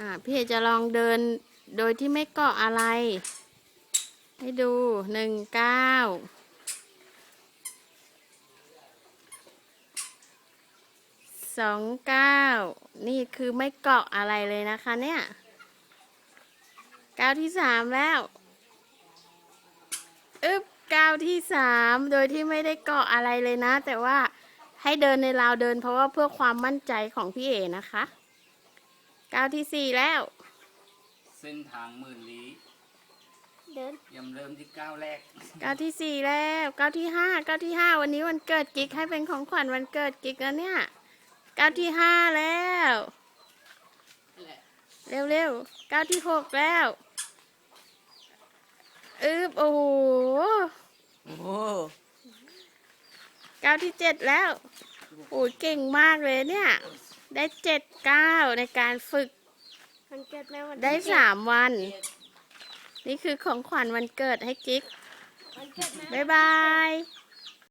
อ่าพี่เอจะลองเดินโดยที่ไม่เกาะอะไร ให้ดูหนึ่งเก้าสองเก้านี่คือไม่เกาะอะไรเลยนะคะเนี่ยก้าวที่สามแล้วอึบก้าวที่สามโดยที่ไม่ได้เกาะอะไรเลยนะ แต่ว่าให้เดินในราวเดินเพราะว่าเพื่อความมั่นใจของพี่เอนะคะ ก้าวที่สี่แล้ว เส้นทางหมื่นลี้เดินยำเริ่มที่ก้าวแรก ก้าวที่สี่แล้วก้าวที่ห้าก้าวที่ห้าวันนี้วันเกิดกิ๊กให้เป็นของขวัญวันเกิดกิ๊กแล้วเนี่ยก้าวที่ห้าแล้ว เร็วเร็วๆก้าวที่หกแล้วอึบโอ้โหโอ้โหก้าวที่เจ็ดแล้วโอ้ยเก่งมากเลยเนี่ย ได้เจ็ดก้าวในการฝึก มันเกิดในวันได้สามวัน นี่คือของขวัญวันเกิดให้กิ๊กมันเกิดในบ๊ายบาย